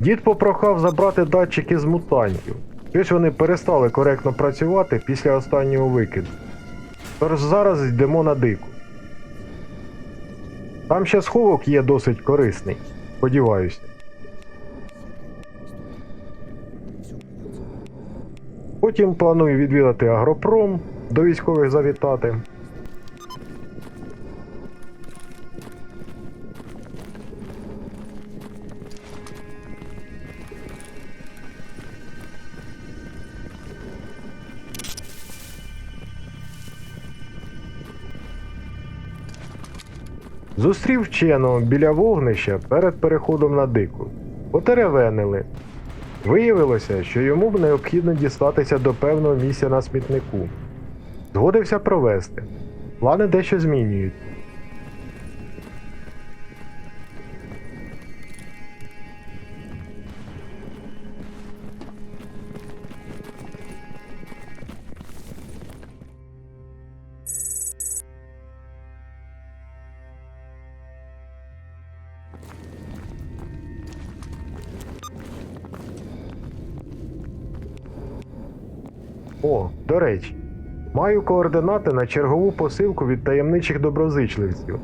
Дід попрохав забрати датчики з мутантів. Щось вони перестали коректно працювати після останнього викиду. Тож зараз йдемо на дику. Там ще сховок є досить корисний. Сподіваюся. Потім планую відвідати агропром, до військових завітати. Зустрів вченого біля вогнища перед переходом на дику. Потеревенили. Виявилося, що йому б необхідно дістатися до певного місця на смітнику. Згодився провести. Плани дещо змінюють. О, до речі, маю координати на чергову посилку від таємничих доброзичливців.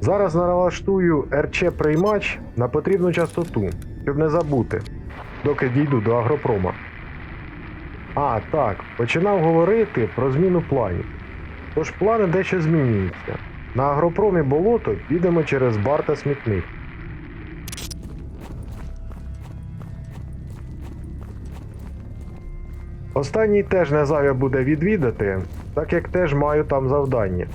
Зараз налаштую РЧ приймач на потрібну частоту, щоб не забути, доки дійду до агропрома. А, так, починав говорити про зміну планів. Тож плани дещо змінюються. На агропромі болото підемо через бар та смітник. Останній теж не зайве буде відвідати, так як теж маю там завдання.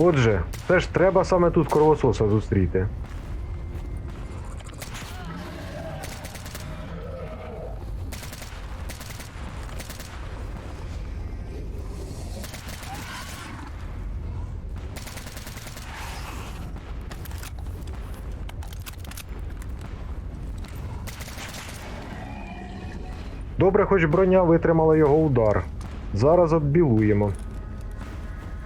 Отже, все ж треба саме тут кровососа зустріти. Добре, хоч броня витримала його удар. Зараз оббілуємо.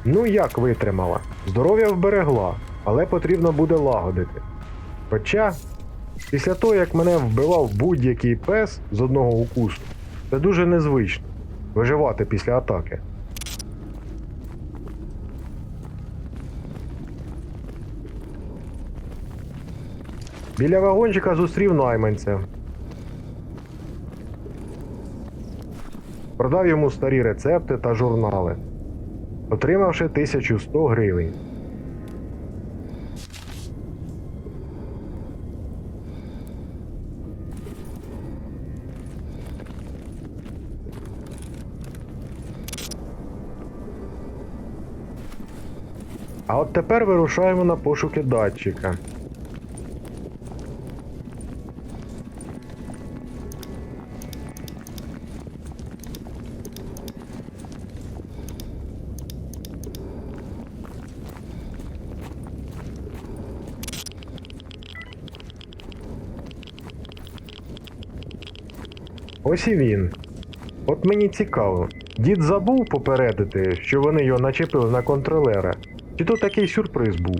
Ну як витримала? Здоров'я вберегла, але потрібно буде лагодити. Хоча, після того, як мене вбивав будь-який пес з одного укусу, це дуже незвично виживати після атаки. Біля вагончика зустрів найманця. Продав йому старі рецепти та журнали отримавши 1100 гривень. А от тепер вирушаємо на пошуки датчика. Ось і він. От мені цікаво, дід забув попередити, що вони його начепили на контролера, чи то такий сюрприз був.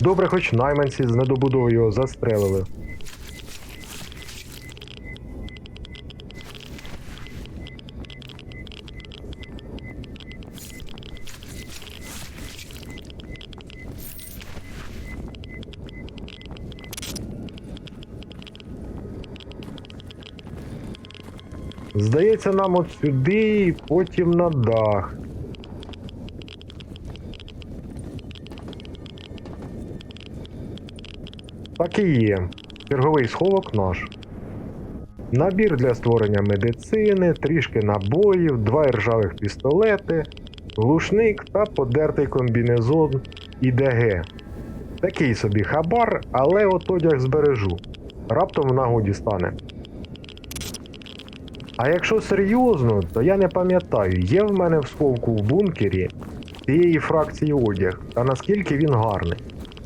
Добре, хоч найманці з недобудови його застрелили. Здається, нам от сюди і потім на дах. Так і є. Черговий сховок наш. Набір для створення медицини, трішки набоїв, два ржавих пістолети, глушник та подертий комбінезон ІДГ. Такий собі хабар, але от одяг збережу. Раптом в нагоді стане. А якщо серйозно, то я не пам'ятаю, є в мене в сховку в бункері цієї фракції одяг, та наскільки він гарний.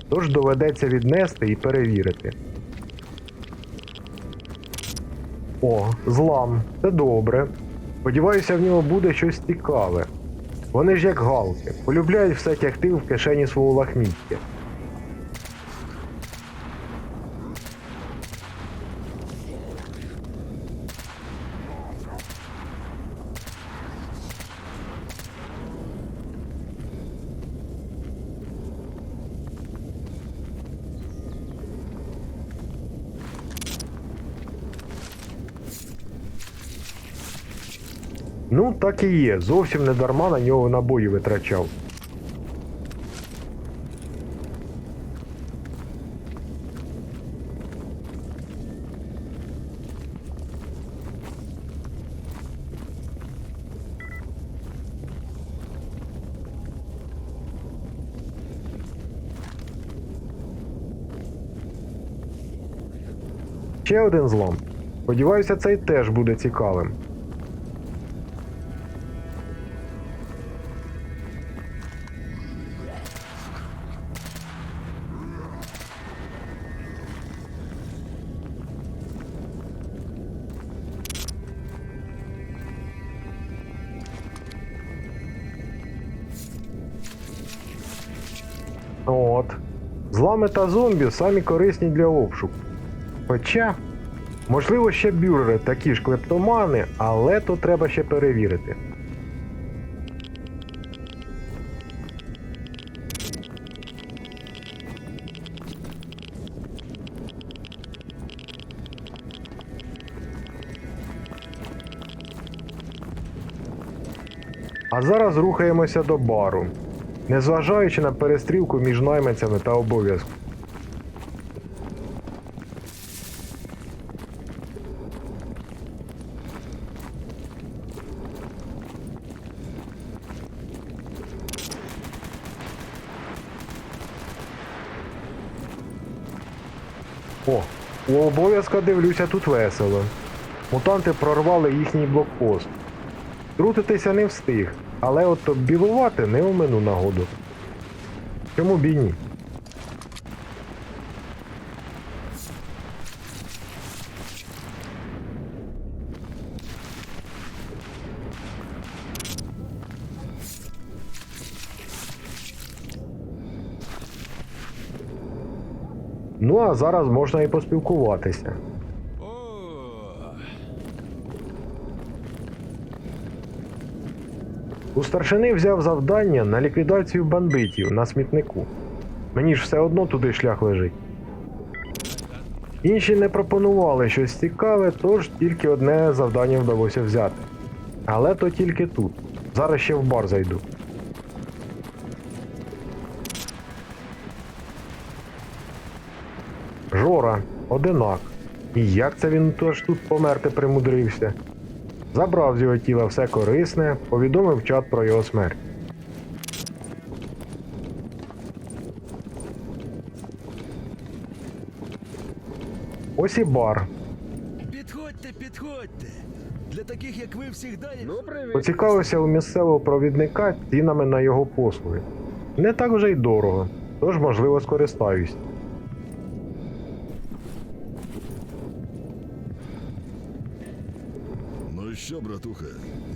Тож доведеться віднести і перевірити. О, злам, це добре. Сподіваюся, в нього буде щось цікаве. Вони ж як галки, полюбляють все тягти в кишені свого лахміття. Ну, так і є, зовсім не дарма на нього набої витрачав. Ще один злом. Сподіваюся, цей теж буде цікавим. Злами та зомбі самі корисні для обшуку. Хоча, можливо, ще бюрери такі ж клептомани, але то треба ще перевірити. А зараз рухаємося до бару, незважаючи на перестрілку між найманцями та обов'язком. О, у обов'язка дивлюся тут весело. Мутанти прорвали їхній блокпост. Трутитися не встиг, але от білувати не омину нагоду. Чому б і ні? Ну а зараз можна і поспілкуватися. У старшини взяв завдання на ліквідацію бандитів на смітнику. Мені ж все одно туди шлях лежить. Інші не пропонували щось цікаве, тож тільки одне завдання вдалося взяти. Але то тільки тут. Зараз ще в бар зайду. Жора, одинак. І як це він тож тут померти примудрився? Забрав з його тіла все корисне, повідомив чат про його смерть. Ось і бар. підходьте, підходьте. Для таких, як ви, завжди є. Ну. Поцікавився у місцевого провідника цінами на його послуги. Не так вже й дорого, тож можливо скористаюсь. Братуха,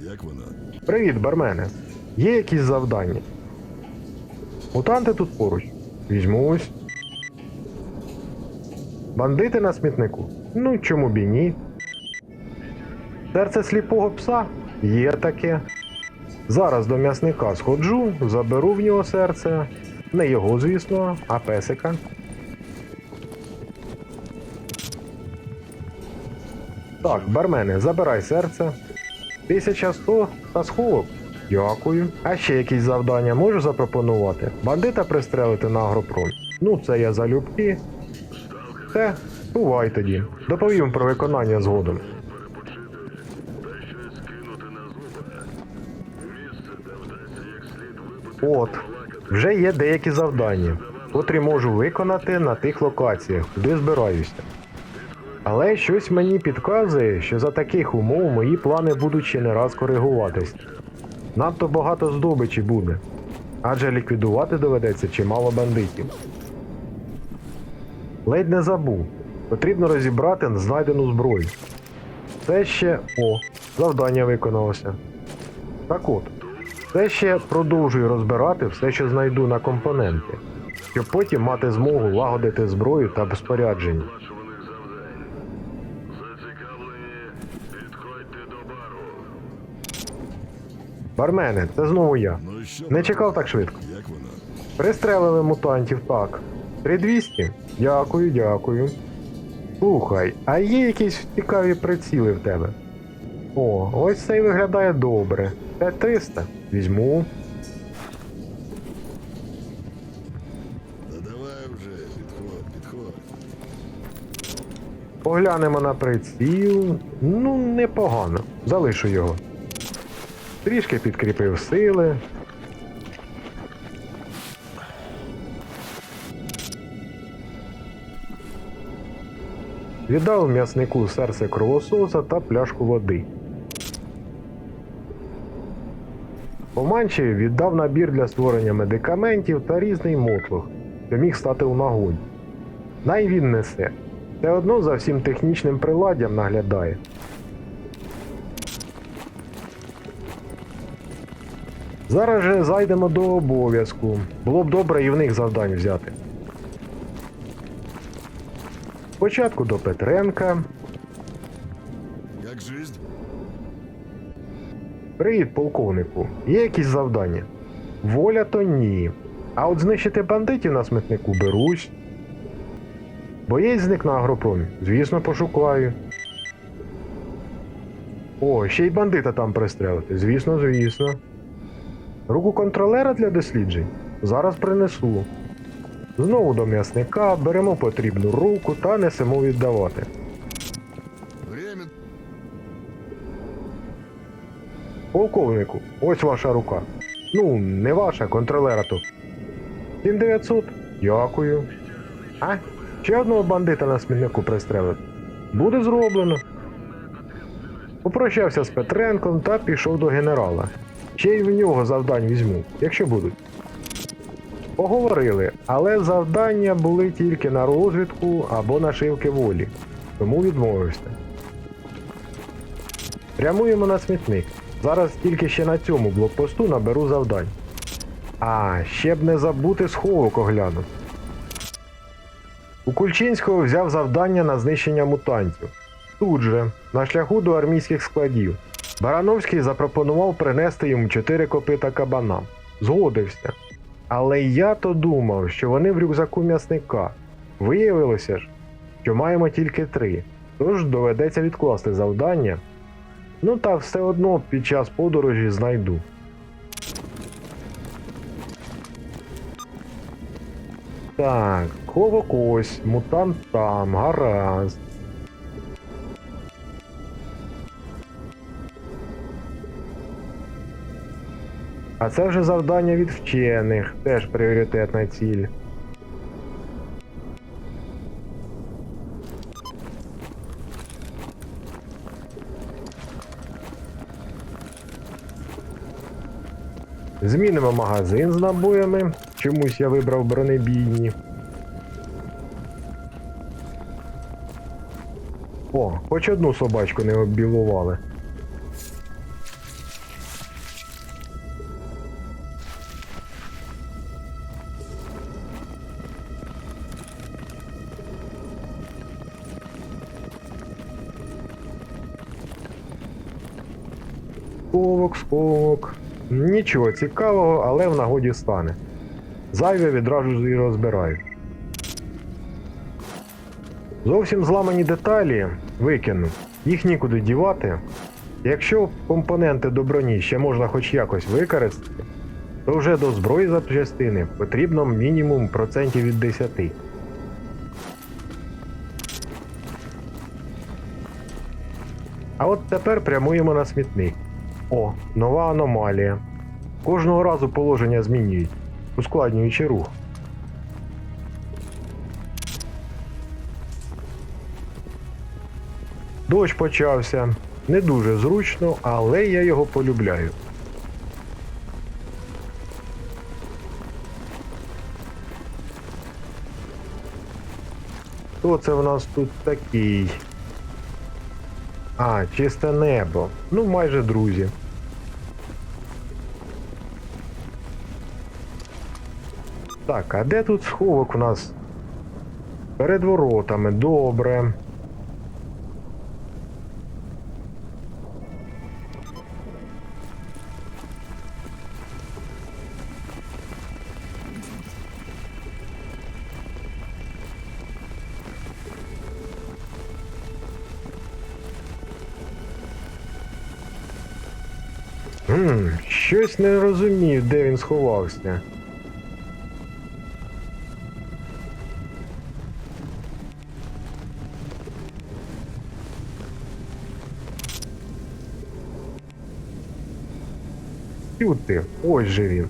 як вона? Привіт, бармене. Є якісь завдання? Мутанти тут поруч. Візьмусь. Бандити на смітнику? Ну, чому б і ні? Серце сліпого пса? Є таке. Зараз до м'ясника сходжу, заберу в нього серце. Не його, звісно, а песика. Так, бармене, забирай серце. 1100 та сховок. Дякую. А ще якісь завдання можу запропонувати? Бандита пристрелити на агропром. Ну, це я залюбки. Все, Бувай тоді. Доповім про виконання згодом. От, вже є деякі завдання, котрі можу виконати на тих локаціях, куди збираюся. Але щось мені підказує, що за таких умов мої плани будуть ще не раз коригуватись. Надто багато здобичі буде, адже ліквідувати доведеться чимало бандитів. Ледь не забув. Потрібно розібрати знайдену зброю. Це ще. О, завдання виконалося. Так от, це ще продовжую розбирати все, що знайду на компоненти, щоб потім мати змогу лагодити зброю та спорядження. Бармене, це знову я. Ну що, Не чекав так швидко. Як? Пристрелили мутантів так. 3200? Дякую, дякую. Слухай, а є якісь цікаві приціли в тебе? О, ось цей виглядає добре. 5300? Візьму. Та давай вже, підходь, підходь. Поглянемо на приціл. Ну, непогано. Залишу його. Трішки підкріпив сили. Віддав м'яснику серце кровососа та пляшку води. Поманчеві віддав набір для створення медикаментів та різний мотлох, що міг стати у нагоді. Най він несе. Все одно за всім технічним приладдям наглядає. Зараз же зайдемо до обов'язку. Було б добре і в них завдань взяти. Спочатку до Петренка. Як жизнь? Привіт, полковнику. Є якісь завдання? Воля то ні. А от знищити бандитів на смітнику берусь. Боєць зник на агропромі. Звісно, пошукаю. О, ще й бандита там пристрелити. Звісно, звісно. Руку контролера для досліджень? Зараз принесу. Знову до м'ясника беремо потрібну руку та несемо віддавати. Полковнику, ось ваша рука. Ну, не ваша, контролера тут. 7900? Дякую. А? Ще одного бандита на смітнику пристрелити. Буде зроблено. Попрощався з Петренком та пішов до генерала. Ще й в нього завдань візьму, якщо будуть. Поговорили, але завдання були тільки на розвідку або нашивки волі, тому відмовився. Прямуємо на смітник. Зараз тільки ще на цьому блокпосту наберу завдань. А, ще б не забути сховок оглянути. У Кульчинського взяв завдання на знищення мутантів. Тут же, на шляху до армійських складів, Барановський запропонував принести йому чотири копита кабана. Згодився. Але я то думав, що вони в рюкзаку м'ясника. Виявилося ж, що маємо тільки три. Тож доведеться відкласти завдання Ну та все одно під час подорожі знайду. Так, ховок ось, мутант там, гаразд. А це вже завдання від вчених, теж пріоритетна ціль. Змінимо магазин з набоями. Чомусь я вибрав бронебійні. О, хоч одну собачку не оббілували. Сковок, сковок. Нічого цікавого, але в нагоді стане. Зайве відразу і розбираю. Зовсім зламані деталі викину. Їх нікуди дівати. Якщо компоненти до броні ще можна хоч якось використати, то вже до зброї запчастини потрібно мінімум процентів від 10. А от тепер прямуємо на смітник. О, нова аномалія. Кожного разу положення змінюють, ускладнюючи рух. Дощ почався. Не дуже зручно, але я його полюбляю. Хто це в нас тут такий? А, чисте небо. Ну, майже друзі. Так, а де тут сховок у нас? Перед воротами, добре. Хм, щось не розумію, де він сховався. Сюди, ось же він.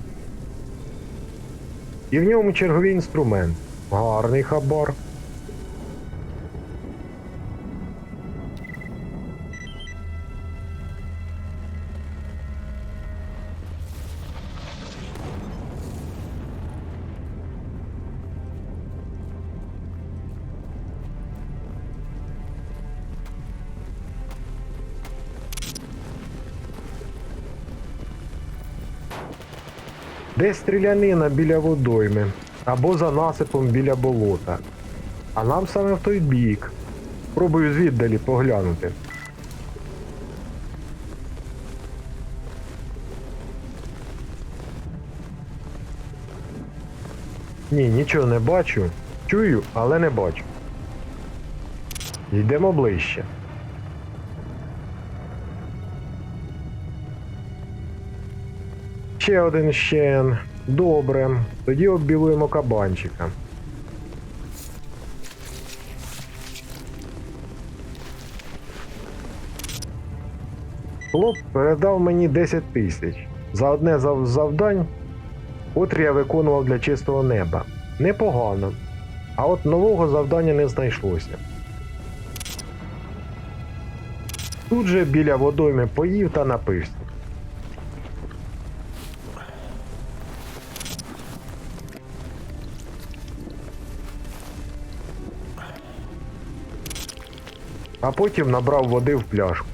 І в ньому черговий інструмент. Гарний хабар. Десь стрілянина біля водойми, або за насипом біля болота. А нам саме в той бік. Пробую звіддалі поглянути. Ні, нічого не бачу. Чую, але не бачу. Йдемо ближче. Ще один щен. Добре. Тоді оббілуємо кабанчика. Хлоп передав мені 10 тисяч за одне з завдань, котрі я виконував для чистого неба. Непогано. А от нового завдання не знайшлося. Тут же біля водойми поїв та напився. А потім набрав води в пляшку.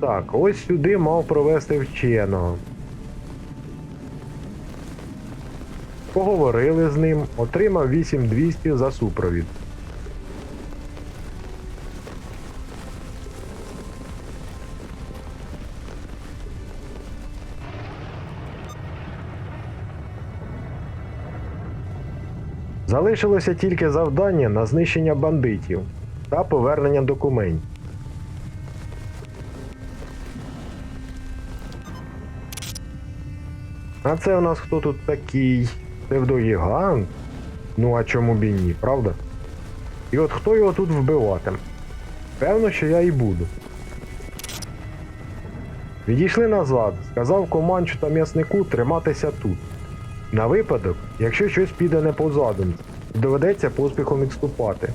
Так, ось сюди мав провести вченого. Поговорили з ним, отримав 8200 за супровід. Залишилося тільки завдання на знищення бандитів та повернення документів. А це у нас хто тут такий? Псевдогігант? Ну а чому б і ні, правда? І от хто його тут вбиватиме? Певно, що я і буду. Відійшли назад, сказав команчу та м'яснику триматися тут. На випадок, якщо щось піде не по задумці, доведеться поспіхом відступати.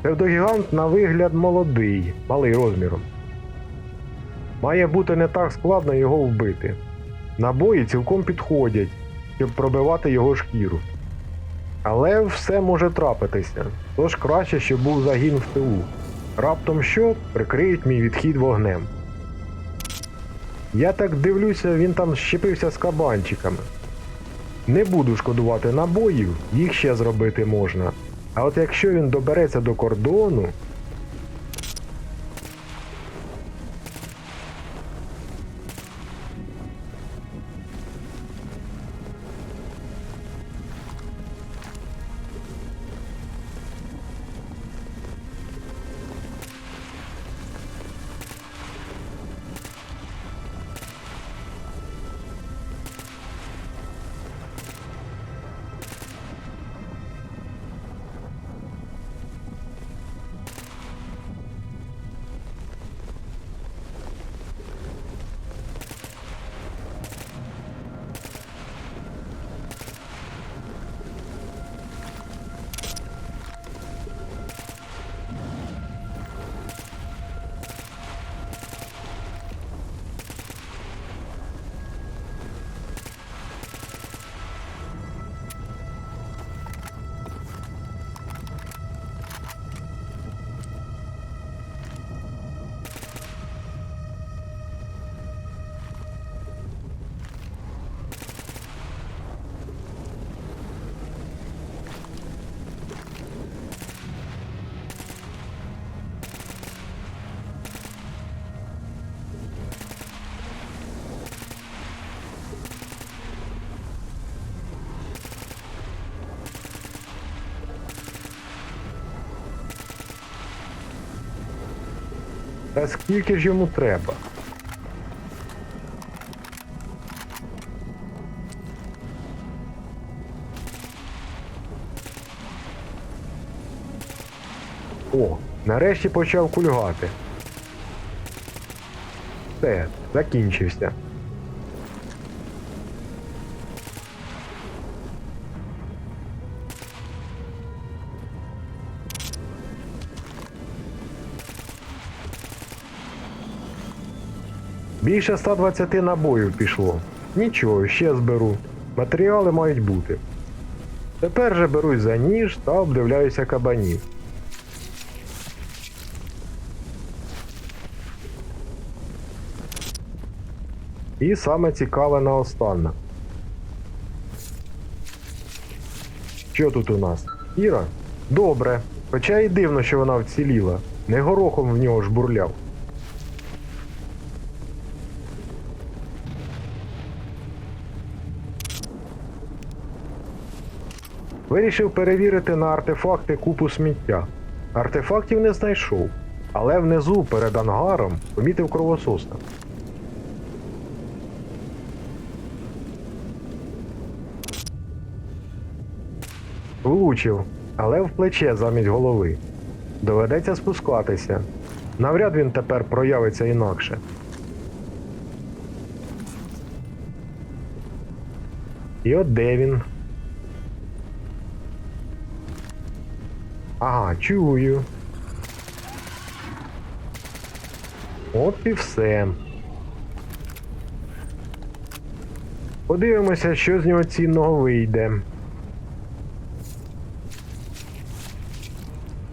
Псевдогігант на вигляд молодий, малий розміром. Має бути не так складно його вбити. Набої цілком підходять, щоб пробивати його шкіру. Але все може трапитися, тож краще, щоб був загін в тилу. Раптом що прикриють мій відхід вогнем. Я так дивлюся, він там щепився з кабанчиками. Не буду шкодувати набоїв, їх ще зробити можна. А от якщо він добереться до кордону. Та скільки ж йому треба? О, нарешті почав кульгати. Все, закінчився. Більше 120 набоїв пішло. Нічого, ще зберу. Матеріали мають бути. Тепер же берусь за ніж та обдивляюся кабанів. І саме цікаве наостаннє. Що тут у нас? Іра? Добре. Хоча і дивно, що вона вціліла. Не горохом в нього ж бурляв. Вирішив перевірити на артефакти купу сміття. Артефактів не знайшов, але внизу перед ангаром помітив кровососа. Влучив, але в плече замість голови. Доведеться спускатися. Навряд він тепер проявиться інакше. І от де він? Ага, чую. От і все. Подивимося, що з нього цінного вийде.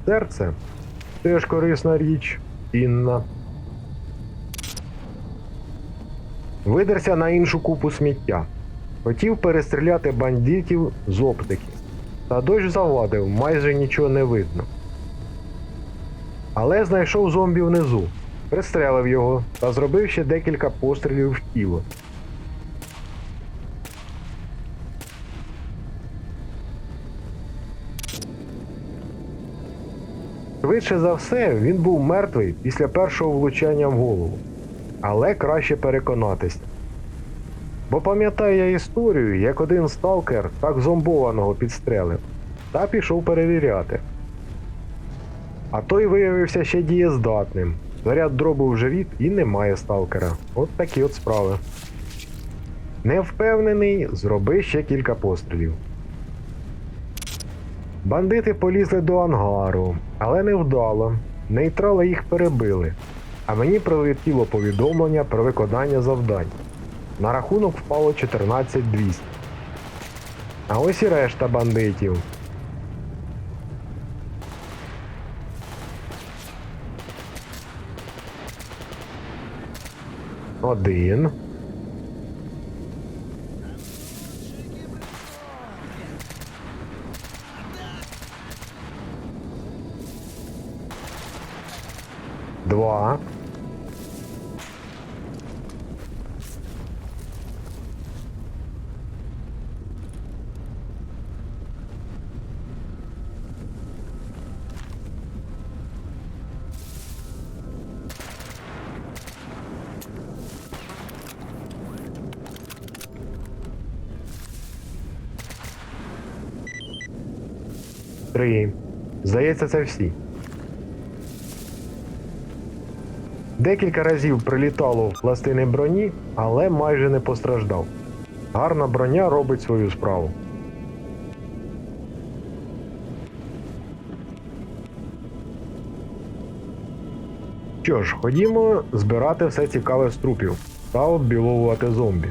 Серце теж корисна річ, цінна. Видерся на іншу купу сміття. Хотів перестріляти бандитів з оптики. Та дощ завадив, майже нічого не видно. Але знайшов зомбі внизу, пристрелив його та зробив ще декілька пострілів в тіло. Швидше за все, він був мертвий після першого влучання в голову. Але краще переконатися. Бо пам'ятаю я історію, як один сталкер так зомбованого підстрелив, та пішов перевіряти. А той виявився ще дієздатним. Заряд дробу в живіт і немає сталкера. От такі от справи. Не впевнений, зроби ще кілька пострілів. Бандити полізли до ангару, але невдало. Нейтрали їх перебили. А мені прилетіло повідомлення про виконання завдань. На рахунок впало 14200. А ось і решта бандитів. Один. Два. Три. Здається, це всі. Декілька разів прилітало в пластини броні, але майже не постраждав. Гарна броня робить свою справу. Що ж, ходімо збирати все цікаве з трупів та оббіловувати зомбі.